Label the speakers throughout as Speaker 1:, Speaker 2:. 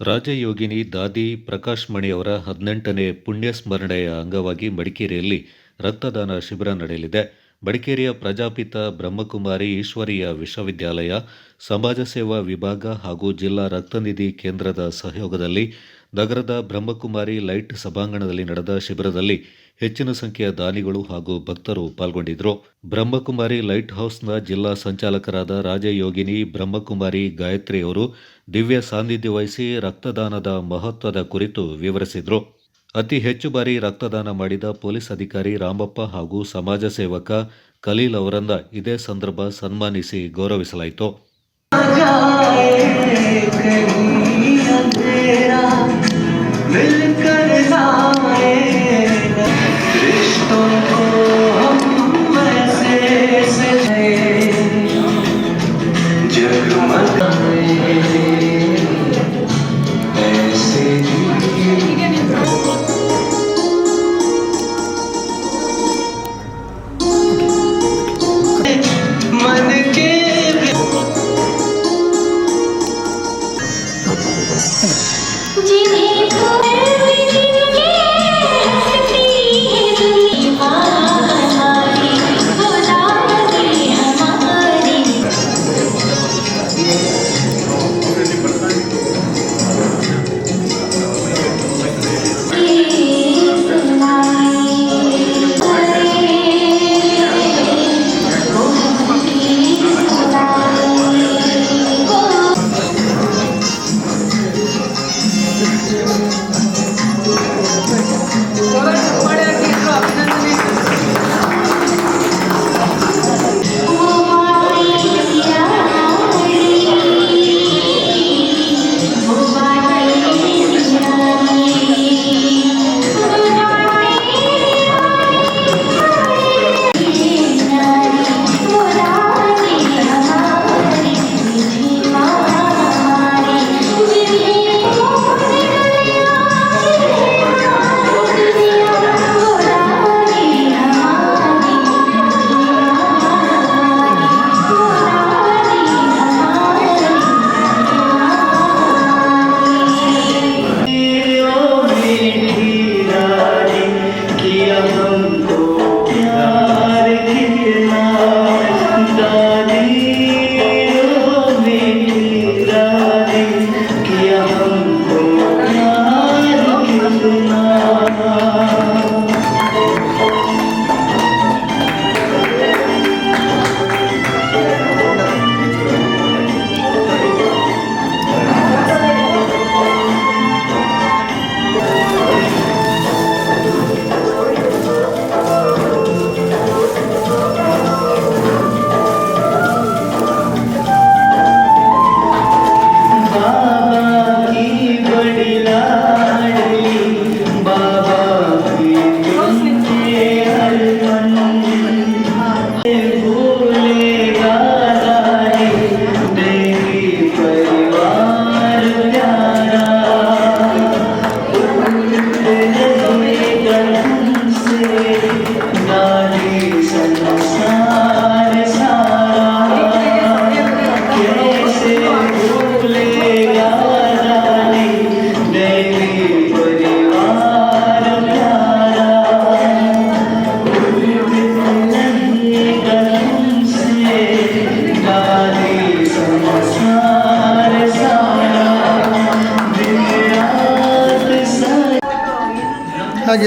Speaker 1: ರಾಜಯೋಗಿನಿ ದಾದಿ ಪ್ರಕಾಶ್ ಮಣಿಯವರ ಹದಿನೆಂಟನೇ ಪುಣ್ಯಸ್ಮರಣೆಯ ಅಂಗವಾಗಿ ಮಡಿಕೇರಿಯಲ್ಲಿ ರಕ್ತದಾನ ಶಿಬಿರ ನಡೆಯಲಿದೆ. ಮಡಿಕೇರಿಯ ಪ್ರಜಾಪಿತ ಬ್ರಹ್ಮಕುಮಾರಿ ಈಶ್ವರಿಯ ವಿಶ್ವವಿದ್ಯಾಲಯ, ಸಮಾಜ ಸೇವಾ ವಿಭಾಗ ಹಾಗೂ ಜಿಲ್ಲಾ ರಕ್ತನಿಧಿ ಕೇಂದ್ರದ ಸಹಯೋಗದಲ್ಲಿ ನಗರದ ಬ್ರಹ್ಮಕುಮಾರಿ ಲೈಟ್ ಸಭಾಂಗಣದಲ್ಲಿ ನಡೆದ ಶಿಬಿರದಲ್ಲಿ ಹೆಚ್ಚಿನ ಸಂಖ್ಯೆಯ ದಾನಿಗಳು ಹಾಗೂ ಭಕ್ತರು ಪಾಲ್ಗೊಂಡಿದ್ದರು. ಬ್ರಹ್ಮಕುಮಾರಿ ಲೈಟ್ ಹೌಸ್ನ ಜಿಲ್ಲಾ ಸಂಚಾಲಕರಾದ ರಾಜಯೋಗಿನಿ ಬ್ರಹ್ಮಕುಮಾರಿ ಗಾಯತ್ರಿ ಅವರು ದಿವ್ಯ ಸಾನ್ನಿಧ್ಯ ವಹಿಸಿ ರಕ್ತದಾನದ ಮಹತ್ವದ ಕುರಿತು ವಿವರಿಸಿದರು. ಅತಿ ಹೆಚ್ಚು ಬಾರಿ ರಕ್ತದಾನ ಮಾಡಿದ ಪೊಲೀಸ್ ಅಧಿಕಾರಿ ರಾಮಪ್ಪ ಹಾಗೂ ಸಮಾಜ ಸೇವಕ ಖಲೀಲ್ ಅವರನ್ನ ಇದೇ ಸಂದರ್ಭ ಸನ್ಮಾನಿಸಿ ಗೌರವಿಸಲಾಯಿತು.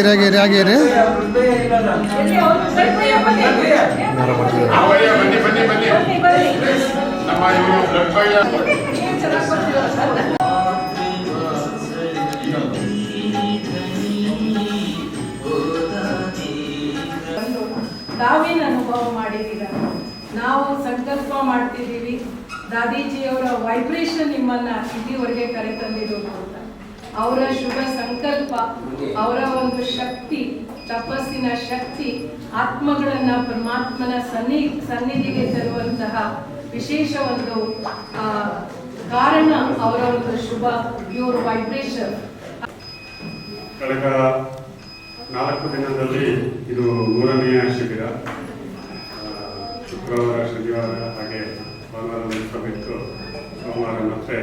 Speaker 2: ಹಾಗಿರಿ
Speaker 3: ಆಗಿರಿ
Speaker 4: ತಾವೇನು ಅನುಭವ ಮಾಡಿದೀರ ನಾವು ಸಂಕಲ್ಪ ಮಾಡ್ತಿದ್ದೀವಿ. ದಾದೀಜಿಯವರ ವೈಬ್ರೇಷನ್ ನಿಮ್ಮನ್ನ ಇಲ್ಲಿವರೆಗೆ ಕರೆತಂದಿರೋದು ಅಂತ. ಅವರ ಶುಭ ಸಂಕಲ್ಪ ಅವರ ಒಂದು ಶಕ್ತಿ, ತಪಸ್ಸಿನ ಶಕ್ತಿ, ಆತ್ಮಗಳನ್ನ ಪರಮಾತ್ಮನ ಸನ್ನಿ, ಸನ್ನಿಧಿಗೆ ತರುವಂತಹ ವಿಶೇಷ ಒಂದು ಕಾರಣ ಅವರ ಒಂದು ಶುಭ ಪ್ಯೂರ್ ವೈಬ್ರೇಷನ್
Speaker 3: ಕಳೆದ ನಾಲ್ಕು ದಿನದಲ್ಲಿ ಇದು ಮೂರನೆಯ ಶಿಬಿರ ಶುಕ್ರವಾರ, ಶನಿವಾರ ಹಾಗೆ ಭಾನುವಾರ ನಡೆಸಬೇಕು ಸೋಮವಾರ ಮತ್ತೆ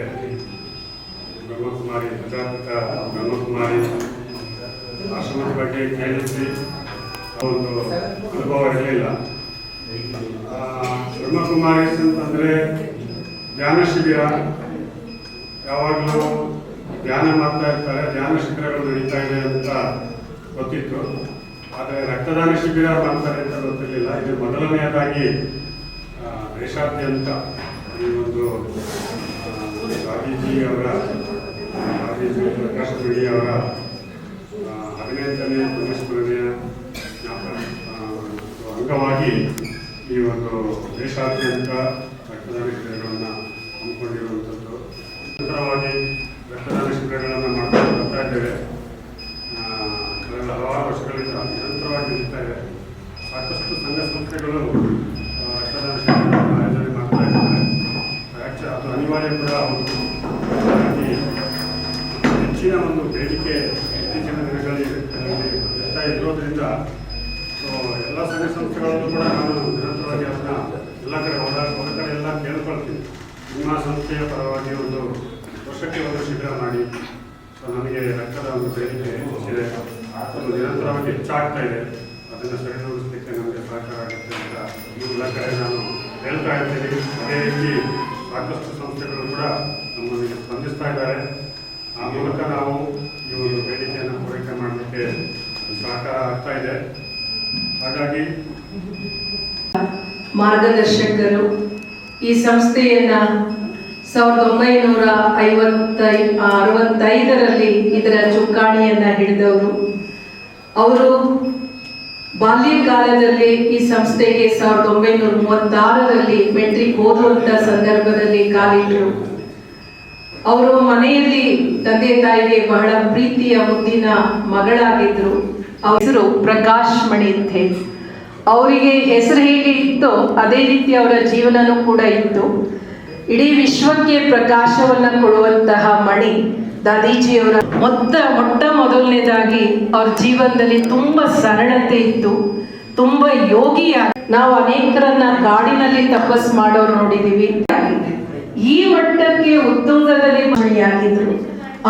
Speaker 3: ಬ್ರಹ್ಮಕುಮಾರಿ ಪ್ರಜಾಪಿತ ಬ್ರಹ್ಮಕುಮಾರಿ, ಆಶ್ರಮದ ಬಗ್ಗೆ ಕೇಳಿದ್ವಿ. ಒಂದು ಅನುಭವ ಇರಲಿಲ್ಲ. ಬ್ರಹ್ಮಕುಮಾರೀಸ್ ಅಂತಂದರೆ ಧ್ಯಾನ ಶಿಬಿರ. ಯಾವಾಗಲೂ ಧ್ಯಾನ ಮಾಡ್ತಾ ಇರ್ತಾರೆ, ಧ್ಯಾನ ಶಿಬಿರಗಳು ನಡೀತಾ ಇದೆ ಅಂತ ಗೊತ್ತಿತ್ತು. ಆದರೆ ರಕ್ತದಾನ ಶಿಬಿರ ಮಾಡ್ತಾರೆ ಅಂತ ಗೊತ್ತಿರಲಿಲ್ಲ. ಇದು ಮೊದಲನೆಯದಾಗಿ ದೇಶಾದ್ಯಂತ ಈ ಒಂದು ಗಾಂಧೀಜಿ ಅವರ ಬಿಡಿ ಅವರ ಹದಿನೈದನೇ ಪುಣ್ಯಸ್ಮರಣೆಯ ಅಂಗವಾಗಿ ಈ ಒಂದು ದೇಶಾದ್ಯಂತ ರಕ್ತದಾನ ಶಿಬಿರಗಳನ್ನು ಹಮ್ಮಿಕೊಂಡಿರುವಂಥದ್ದು. ನಿರಂತರವಾಗಿ ರಕ್ತದಾನ ಶಿಬಿರಗಳನ್ನು ಮಾಡ್ಕೊಂಡು ಬರ್ತಾ ಇದ್ದೇವೆ. ಕಳೆದ ಹಲವಾರು ವರ್ಷಗಳಿಂದ ನಿರಂತರವಾಗಿ ನಡೀತಾ ಇದೆ. ಸಾಕಷ್ಟು ಸಂಘ ಸಂಸ್ಥೆಗಳು ರಕ್ತದಾನ ಶಿಬಿರಗಳನ್ನು ಆಯೋಜನೆ ಮಾಡ್ತಾ ಇದ್ದಾರೆ. ಅದು ಅನಿವಾರ್ಯ ಕೂಡ ಇರೋದ್ರಿಂದ, ಸೊ, ಎಲ್ಲ ಸಂಘ ಸಂಸ್ಥೆಗಳಲ್ಲೂ ಕೂಡ ನಾನು ನಿರಂತರವಾಗಿ ಅದನ್ನ ಎಲ್ಲ ಕಡೆ ಹೊರ ಹೊರ ಕಡೆ ಎಲ್ಲ ಕೇಳ್ಕೊಳ್ತೀನಿ. ನಿಮ್ಮ ಸಂಸ್ಥೆಯ ಪರವಾಗಿ ಒಂದು ವರ್ಷಕ್ಕೆ ಒಂದು ಶಿಬಿರ ಮಾಡಿ. ಸೊ, ನನಗೆ ರಕ್ತದ ಒಂದು ಬೇಡಿಕೆ ಇದೆ. ಅದು ನಿರಂತರವಾಗಿ ಹೆಚ್ಚಾಗ್ತಾ ಇದೆ. ಅದನ್ನು ಸರಿದೂಡಿಸಲಿಕ್ಕೆ ನಮಗೆ ಸಹಕಾರ ಆಗುತ್ತೆ ಅಂತ ಎಲ್ಲ ಕಡೆ ನಾನು ಹೇಳ್ತಾ ಇರ್ತೀನಿ. ಅದೇ ರೀತಿ ಸಾಕಷ್ಟು ಸಂಸ್ಥೆಗಳು ಕೂಡ ನಮ್ಮೊಂದಿಗೆ ಸ್ಪಂದಿಸ್ತಾ ಇದ್ದಾರೆ. ಆ ಮೂಲಕ ನಾವು ಈ ಒಂದು ಬೇಡಿಕೆಯನ್ನು ಪೂರೈಕೆ ಮಾಡಲಿಕ್ಕೆ ಸಹಕಾರ ಆಗ್ತಾ ಹಾಗಾಗಿ
Speaker 4: ಮಾರ್ಗದರ್ಶಕರು ಈ ಸಂಸ್ಥೆಯನ್ನ ಸಾವಿರದ ಒಂಬೈನೂರ ಐವತ್ತೈ ಅರವತ್ತೈದರಲ್ಲಿ ಇದರ ಚುಕ್ಕಾಣಿಯನ್ನ ಹಿಡಿದವರು. ಅವರು ಬಾಲ್ಯಕಾಲದಲ್ಲಿ ಈ ಸಂಸ್ಥೆಗೆ ಸಾವಿರದ ಒಂಬೈನೂರ ಮೂವತ್ತಾರರಲ್ಲಿ ಮೆಟ್ರಿಕ್ ಓದುವಂತ ಸಂದರ್ಭದಲ್ಲಿ ಕಾಲಿಟ್ಟರು ಅವರು ಮನೆಯಲ್ಲಿ ತಂದೆ ತಾಯಿಗೆ ಬಹಳ ಪ್ರೀತಿಯ ಮುದ್ದಿನ ಮಗಳಾಗಿದ್ರು. ಅವ್ರ ಹೆಸರು ಪ್ರಕಾಶ್ ಮಣಿ ಅಂತ ಹೇಳಿ. ಅವರಿಗೆ ಹೆಸರು ಹೇಗೆ ಇತ್ತೋ ಅದೇ ರೀತಿ ಅವರ ಜೀವನನೂ ಕೂಡ ಇತ್ತು. ಇಡೀ ವಿಶ್ವಕ್ಕೆ ಪ್ರಕಾಶವನ್ನ ಕೊಡುವಂತಹ ಮಣಿ ದಾದೀಜಿಯವರ ಮೊತ್ತ, ಮೊಟ್ಟ ಮೊದಲನೇದಾಗಿ ಅವ್ರ ಜೀವನದಲ್ಲಿ ತುಂಬಾ ಸರಳತೆ ಇತ್ತು, ತುಂಬಾ ಯೋಗಿಯ ನಾವು ಅನೇಕರನ್ನ ಕಾಡಿನಲ್ಲಿ ತಪಸ್ ಮಾಡೋರು ನೋಡಿದೀವಿ ಈ ಮಟ್ಟಕ್ಕೆ ಉತ್ತುಂಗದಲ್ಲಿ ಮಣಿಯಾಗಿದ್ರು.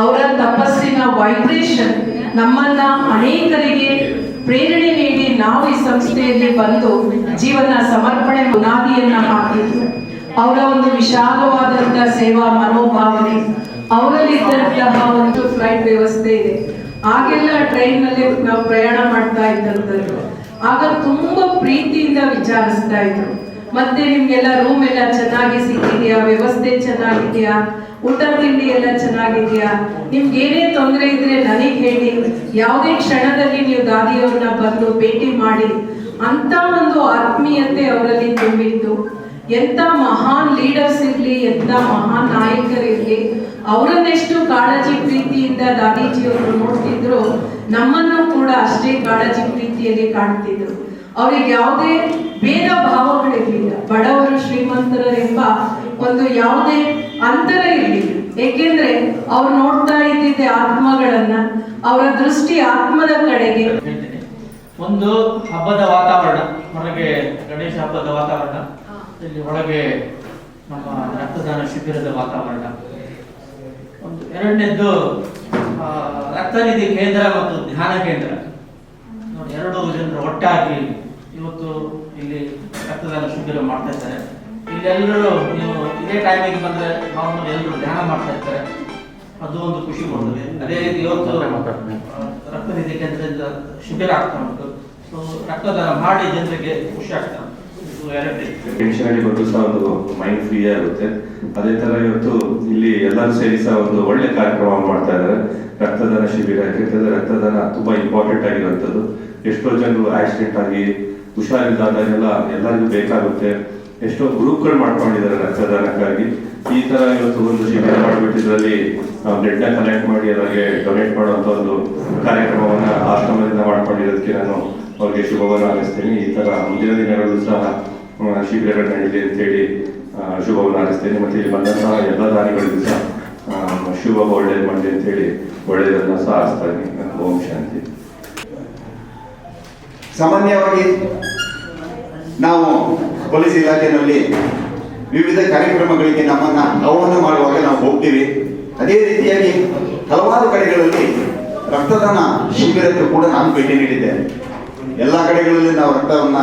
Speaker 4: ಅವರ ತಪಸ್ಸಿನ ವೈಬ್ರೇಷನ್ ನಮ್ಮನ್ನ ಅನೇಕರಿಗೆ ಪ್ರೇರಣೆ ನೀಡಿ ನಾವು ಈ ಸಂಸ್ಥೆಯಲ್ಲಿ ಬಂದು ಜೀವನ ಸಮರ್ಪಣೆ ಬುನಾದಿಯನ್ನ ಹಾಕಿದ್ರು ಅವರ ಒಂದು ವಿಶಾಲವಾದಂತಹ ಸೇವಾ ಮನೋಭಾವನೆ, ಅವರಲ್ಲಿದ್ದಂತಹ ಒಂದು ಫ್ಲೈಟ್ ವ್ಯವಸ್ಥೆ ಇದೆ. ಆಗೆಲ್ಲ ಟ್ರೈನ್ನಲ್ಲಿ ನಾವು ಪ್ರಯಾಣ ಮಾಡ್ತಾ ಇದ್ದಂಥದ್ದು. ಆಗ ತುಂಬಾ ಪ್ರೀತಿಯಿಂದ ವಿಚಾರಿಸ್ತಾ ಇದ್ರು. ಮತ್ತೆ ನಿಮ್ಗೆಲ್ಲ ರೂಮ್ ಎಲ್ಲ ಚೆನ್ನಾಗಿ ಸಿಕ್ಕಿದ್ಯಾ ವ್ಯವಸ್ಥೆ ಚೆನ್ನಾಗಿದೆಯಾ? ಊಟ ತಿಂಡಿ ಎಲ್ಲ ಚೆನ್ನಾಗಿದೆಯಾ? ನಿಮ್ಗೆ ಏನೇ ತೊಂದರೆ ಇದ್ರೆ ನನಗೆ ಹೇಳಿ. ಯಾವುದೇ ಕ್ಷಣದಲ್ಲಿ ನೀವು ದಾದಿಯವ್ರನ್ನ ಬಂದು ಭೇಟಿ ಮಾಡಿ. ಅಂತ ಒಂದು ಆತ್ಮೀಯತೆ ಅವರಲ್ಲಿ ತುಂಬಿತ್ತು. ಎಂತ ಮಹಾನ್ ಲೀಡರ್ಸ್ ಇರ್ಲಿ ಎಂತ ಮಹಾನ್ ನಾಯಕರಿರ್ಲಿ ಅವರನ್ನೆಷ್ಟು ಕಾಳಜಿ ಪ್ರೀತಿಯಿಂದ ದಾದೀಜಿಯವರು ನೋಡ್ತಿದ್ರು ನಮ್ಮನ್ನು ಕೂಡ ಅಷ್ಟೇ ಕಾಳಜಿ ಪ್ರೀತಿಯಲ್ಲಿ ಕಾಣ್ತಿದ್ರು. ಅವ್ರಿಗೆ ಯಾವುದೇ ಭೇದ ಭಾವಗಳಿರ್ಲಿಲ್ಲ. ಬಡವರು ಶ್ರೀಮಂತರೆಂಬ ಒಂದು ಯಾವುದೇ ಅಂತರ ಇರಲಿಲ್ಲ. ಏಕೆಂದ್ರೆ ಅವ್ರು ನೋಡ್ತಾ ಇದ್ದಿದ್ದೆ ಆತ್ಮಗಳನ್ನ ಅವರ ದೃಷ್ಟಿ ಆತ್ಮದ ಕಡೆಗೆ.
Speaker 5: ಒಂದು ಹಬ್ಬದ ವಾತಾವರಣ ಹೊರಗೆ ಗಣೇಶ ಹಬ್ಬದ ವಾತಾವರಣ ಇಲ್ಲಿ ಒಳಗೆ ನಮ್ಮ ರಕ್ತದಾನ ಶಿಬಿರದ ವಾತಾವರಣ. ಒಂದು ಎರಡನೇದ್ದು ರಕ್ತನಿಧಿ ಕೇಂದ್ರ ಮತ್ತು ಧ್ಯಾನ ಕೇಂದ್ರ. ನೋಡಿ ಎರಡು ಜನರು ಒಟ್ಟಾಗಿ ಇವತ್ತು ಇಲ್ಲಿ ರಕ್ತದಾನ ಶಿಬಿರ ಮಾಡ್ತಾ ಇದ್ದಾರೆ. ಇಲ್ಲೆಲ್ಲರೂ ನೀವು ಇದೇ ಟೈಮಿಗೆ ಬಂದ್ರೆ ನಾರ್ಮಲ್ ಎಲ್ಲರೂ ಧ್ಯಾನ ಮಾಡ್ತಾ ಇರ್ತಾರೆ. ಅದು ಒಂದು ಖುಷಿ ಕೊಡ್ತದೆ ಅದೇ ರೀತಿ ಇವತ್ತು ರಕ್ತನಿಧಿ ಕೇಂದ್ರದಿಂದ ಶಿಬಿರ ಆಗ್ತಾ ಉಂಟು. ಸೊ ರಕ್ತದಾನ ಮಾಡಿ ಜನರಿಗೆ ಖುಷಿ ಆಗ್ತಾ ಉಂಟು.
Speaker 6: ಟೆನ್ಷನ್ ಅಲ್ಲಿ ಬಂದು ಸಹ ಒಂದು ಮೈಂಡ್ ಫ್ರೀ ಆಗುತ್ತೆ ಅದೇ ತರ ಇವತ್ತು ಇಲ್ಲಿ ಎಲ್ಲರೂ ಸೇರಿ ಸಹ ಒಂದು ಒಳ್ಳೆ ಕಾರ್ಯಕ್ರಮ ಮಾಡ್ತಾ ಇದ್ದಾರೆ. ರಕ್ತದಾನ ಶಿಬಿರ ಯಾಕೆಂತಂದ್ರೆ ರಕ್ತದಾನ ತುಂಬಾ ಇಂಪಾರ್ಟೆಂಟ್ ಆಗಿರುವಂತದ್ದು ಎಷ್ಟೋ ಜನರು ಆಕ್ಸಿಡೆಂಟ್ ಆಗಿ ಹುಷಾರಿದ್ದಾಗೆಲ್ಲ ಎಲ್ಲರಿಗೂ ಬೇಕಾಗುತ್ತೆ. ಎಷ್ಟೋ ಗ್ರೂಪ್ಗಳು ಮಾಡ್ಕೊಂಡಿದ್ದಾರೆ ರಕ್ತದಾನಕ್ಕಾಗಿ. ಈ ತರ ಇವತ್ತು ಒಂದು ಶಿಬಿರ ಮಾಡಿಬಿಟ್ಟಿದ್ರಲ್ಲಿ ಬ್ಲಡ್ ಕಲೆಕ್ಟ್ ಮಾಡಿ ಅವರಿಗೆ ಡೊನೇಟ್ ಮಾಡುವಂತ ಒಂದು ಕಾರ್ಯಕ್ರಮವನ್ನ ಆಶ್ರಮದಿಂದ ಮಾಡ್ಕೊಂಡಿರೋದಕ್ಕೆ ನಾನು ಅವ್ರಿಗೆ ಶುಭವನ್ನು ಹಾರಿಸ್ತೇನೆ. ಈ ತರ ಮುಂದಿನ ದಿನಗಳು ಸಹ ಶಿಬಿರಗಳು ಅಂತೇಳಿ ಹೇಳಿ ಶುಭವನ್ನು ಹಾರೈಸ್ತೇನೆ. ಮತ್ತೆ ಇಲ್ಲಿ ಬಂದಂತಹ ಎಲ್ಲ ದಾನಿಗಳಿಗೂ ಸಹ ಶುಭ ಒಳ್ಳೇದು ಮಾಡಲಿ ಅಂತೇಳಿ ಒಳ್ಳೆಯದನ್ನ ಸಹ ಹಾರಿಸ್ತಾ ಇದ್ದೀನಿ. ಓಂ ಶಾಂತಿ.
Speaker 7: ಸಾಮಾನ್ಯವಾಗಿ ನಾವು ಪೊಲೀಸ್ ಇಲಾಖೆಯಲ್ಲಿ ವಿವಿಧ ಕಾರ್ಯಕ್ರಮಗಳಿಗೆ ನಮ್ಮನ್ನ ಆಹ್ವಾನ ಮಾಡುವಾಗ ನಾವು ಹೋಗ್ತೀವಿ. ಅದೇ ರೀತಿಯಾಗಿ ಹಲವಾರು ಕಡೆಗಳಲ್ಲಿ ರಕ್ತದಾನ ಶಿಬಿರಕ್ಕೂ ಕೂಡ ನಾನು ಭೇಟಿ ನೀಡಿದ್ದೇನೆ ಎಲ್ಲ ಕಡೆಗಳಲ್ಲಿ ನಾವು ರಕ್ತವನ್ನ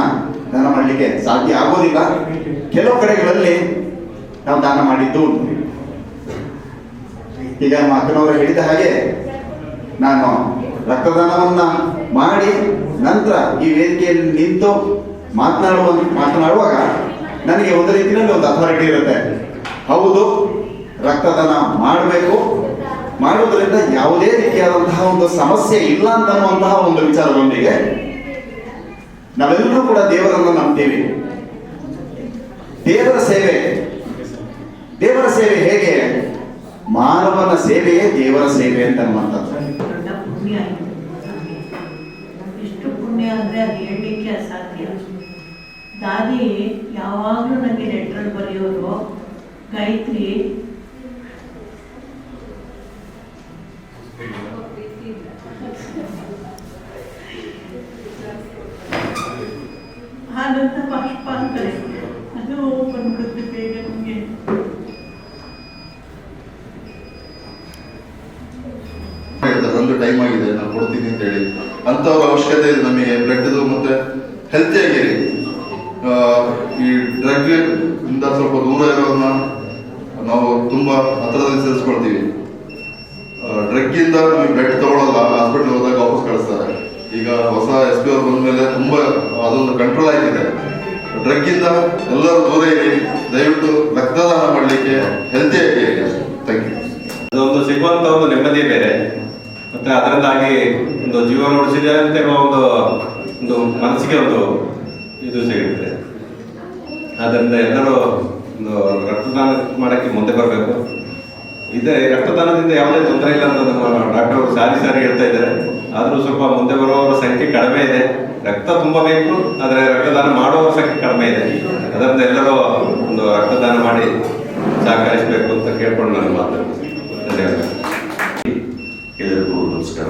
Speaker 7: ದಾನ ಮಾಡಲಿಕ್ಕೆ ಸಾಧ್ಯ ಆಗೋದಿಲ್ಲ. ಕೆಲವು ಕಡೆಗಳಲ್ಲಿ ನಾವು ದಾನ ಮಾಡಿದ್ದು. ಈಗ ಅಕ್ಕನವರು ಹೇಳಿದ ಹಾಗೆ ನಾನು ರಕ್ತದಾನವನ್ನ ಮಾಡಿ ನಂತರ ಈ ವೇದಿಕೆಯಲ್ಲಿ ನಿಂತು ಮಾತನಾಡುವ ಮಾತನಾಡುವಾಗ ನನಗೆ ಒಂದು ರೀತಿಯಲ್ಲಿ ಒಂದು ಅಥಾರಿಟಿ ಇರುತ್ತೆ. ಹೌದು, ರಕ್ತದಾನ ಮಾಡಬೇಕು. ಮಾಡುವುದರಿಂದ ಯಾವುದೇ ರೀತಿಯಾದಂತಹ ಒಂದು ಸಮಸ್ಯೆ ಇಲ್ಲ ಅಂತನ್ನುವಂತಹ ಒಂದು ವಿಚಾರದೊಂದಿಗೆ ನಾವೆಲ್ಲರೂ ಕೂಡ ದೇವರನ್ನು ನಂಬ್ತೀವಿ. ದೇವರ ಸೇವೆ ದೇವರ ಸೇವೆ ಹೇಗೆ? ಮಾನವನ ಸೇವೆಯೇ ದೇವರ ಸೇವೆ ಅಂತ ಅನ್ನುವಂಥದ್ದು
Speaker 8: ದೊಡ್ಡ ಪುಣ್ಯ ಇದು ನಮಗೆ. ಪುಣ್ಯ ಅಂದರೆ ಅದು ಹೇಳಲಿಕ್ಕೆ ಅಸಾಧ್ಯ. ದಾದಿ ಯಾವಾಗಲೂ ನನಗೆ ಲೆಟ್ರಲ್ಲಿ ಬರೆಯೋರು ಗಾಯತ್ರಿ. ಹಾಗಂತ ಬಾಷ್ಪ ಅಂತಾರೆ ಅದು ಬಂದ್ಬಿಡುತ್ತೆ ಬೇಗ ನಮಗೆ
Speaker 9: ಹೇಳ್ತಾರೆ ನಂದು ಟೈಮ್ ಆಗಿದೆ ನಾನು ಕೊಡ್ತೀನಿ ಅಂತ ಹೇಳಿ ಅಂಥವ್ರ ಅವಶ್ಯಕತೆ ಇದೆ ನಮಗೆ ಬ್ಲಡ್ದು ಮತ್ತೆ ಹೆಲ್ತಿ ಆಗಿರಿ. ಆ, ಈ ಡ್ರಗ್ ಇಂದ ಸ್ವಲ್ಪ ದೂರ ಇರೋದನ್ನ ನಾವು ತುಂಬಾ ಹತ್ರದಲ್ಲಿ ಸೇರಿಸ್ಕೊಳ್ತೀವಿ. ಡ್ರಗ್ ಇಂದ ನಮಗೆ ಬ್ಲಡ್ ತಗೊಳ್ಳಲ್ಲ ಹಾಸ್ಪಿಟಲ್ ಹೋದಾಗ ವಾಪಸ್ ಕಳಿಸ್ತಾರೆ. ಈಗ ಹೊಸ ಎಸ್ ಪಿ ಅವ್ರು ಬಂದ್ಮೇಲೆ ತುಂಬಾ ಅದೊಂದು ಕಂಟ್ರೋಲ್ ಆಗಿದೆ. ಡ್ರಗ್ ಇಂದ ಎಲ್ಲರೂ ದೂರ ಇರಿ. ದಯವಿಟ್ಟು ರಕ್ತದಾನ ಮಾಡಲಿಕ್ಕೆ ಹೆಲ್ತಿ ಆಗಿರಿ. ಥ್ಯಾಂಕ್ ಯು
Speaker 10: ಅದೊಂದು ಸಿಗುವಂತ ಒಂದು ನೆಮ್ಮದಿ ಬೇರೆ. ಮತ್ತೆ ಅದರಿಂದಾಗಿ ಒಂದು ಜೀವನ ಉಳಿಸಿದೆ ಅಂತ ಒಂದು ಒಂದು ಮನಸ್ಸಿಗೆ ಒಂದು ಇದು ಸಿಗುತ್ತೆ. ಆದ್ದರಿಂದ ಎಲ್ಲರೂ ಒಂದು ರಕ್ತದಾನ ಮಾಡಕ್ಕೆ ಮುಂದೆ ಬರಬೇಕು. ಇದೇ ರಕ್ತದಾನದಿಂದ ಯಾವುದೇ ತೊಂದರೆ ಇಲ್ಲ ಅಂತ ಡಾಕ್ಟರ್ ಸಾರಿ ಸಾರಿ ಹೇಳ್ತಾ ಇದ್ದಾರೆ. ಆದರೂ ಸ್ವಲ್ಪ ಮುಂದೆ ಬರುವವರ ಸಂಖ್ಯೆ ಕಡಿಮೆ ಇದೆ. ರಕ್ತ ತುಂಬಬೇಕು ಆದರೆ ರಕ್ತದಾನ ಮಾಡುವವರ ಸಂಖ್ಯೆ ಕಡಿಮೆ ಇದೆ. ಅದರಿಂದ ಎಲ್ಲರೂ ಒಂದು ರಕ್ತದಾನ ಮಾಡಿ ಸಹಕರಿಸಬೇಕು ಅಂತ ಕೇಳ್ಕೊಂಡು ನಾನು ಮಾತಾಡ್ತೀನಿ. ಧನ್ಯವಾದ
Speaker 11: ಎಲ್ಲರಿಗೂ ನಮಸ್ಕಾರ.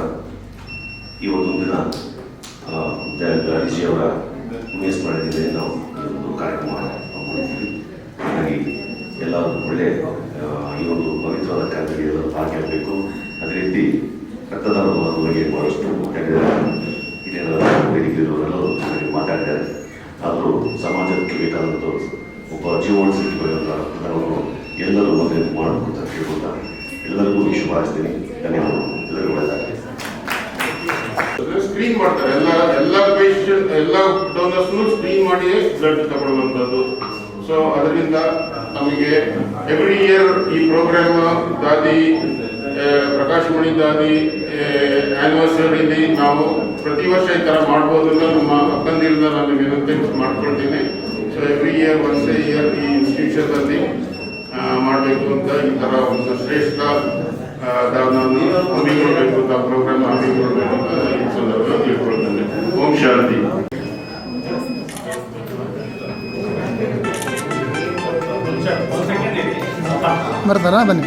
Speaker 11: ಇವತ್ತೊಂದು ದಿನ ಗಾಂಧೀಜಿಯವರ ಪುಣ್ಯಸ್ಮರಣೆಯಲ್ಲಿ ನಾವು ಈ ಒಂದು ಕಾರ್ಯಕ್ರಮ ಮಾಡಿದ್ದೀವಿ ಹಾಗಾಗಿ ಎಲ್ಲರೂ ಒಳ್ಳೆ ಈ ಒಂದು ಪವಿತ್ರವಾದ ಕಾರ್ಯದಲ್ಲಿ ಎಲ್ಲರೂ ಭಾಗಿಯಾಗಬೇಕು. ಅದೇ ರೀತಿ ರಕ್ತದಾನದ ಬಗ್ಗೆ ಬಹಳಷ್ಟು ನನಗೆ ಮಾತಾಡಿದ್ದಾರೆ. ಆದರೂ ಸಮಾಜಕ್ಕೆ ಬೇಕಾದಂಥ ಒಬ್ಬ ಜೀವನ ಸಿಕ್ಕಿಕೊಳ್ಳುವಂಥ ರಕ್ತದಾನವನ್ನು ಎಲ್ಲರೂ ಮೊದಲು ಮಾಡಬೇಕು ಅಂತ ಕೇಳ್ಕೊಳ್ತಾರೆ ಎಲ್ಲರಿಗೂ ಶುಭ ಧನ್ಯವಾದಗಳು.
Speaker 12: ಸ್ಕ್ರೀನ್ ಮಾಡ್ತಾರೆ. ಎಲ್ಲ ಎಲ್ಲ ಪೇಷಂಟ್ ಎಲ್ಲ ಡೋನರ್ಸ್ನು ಸ್ಕ್ರೀನ್ ಮಾಡಿ ಬ್ಲಡ್ ತಗೊಳ್ಳುವಂಥದ್ದು. ಸೊ ಅದರಿಂದ ನಮಗೆ ಎವ್ರಿ ಇಯರ್ ಈ ಪ್ರೋಗ್ರಾಮ್ ದಾದಿ ಪ್ರಕಾಶ್ ಮಣಿ ದಾದಿ ಆನಿವರ್ಸರಿಲಿ ನಾವು ಪ್ರತಿ ವರ್ಷ ಈ ಥರ ಮಾಡ್ಬೋದು ಅಂತ ನಮ್ಮ ಅಕ್ಕಂದಿರಿಂದ ನಾನು ವಿನಂತಿ ಮಾಡ್ಕೊಳ್ತೀನಿ. So every year once year ಈ ಇನ್ಸ್ಟಿಟ್ಯೂಷನಲ್ಲಿ ಮಾಡಬೇಕು ಅಂತ ಈ ಥರ ಒಂದು ಶ್ರೇಷ್ಠ ಆ, ದಾನವನ್ನು ಹಮ್ಮಿಕೊಳ್ಬೇಕು ಅಂತ ಪ್ರೋಗ್ರಾಮ್ ಹಮ್ಮಿಕೊಳ್ಬೇಕು ಅಂತ ಈ ಸಂದರ್ಭದಲ್ಲಿ ತಿಳ್ಕೊಳ್ತೇನೆ. ಓಂ ಶಾಂತಿ.
Speaker 13: ಬರ್ತಾರಾ? ಬನ್ನಿ.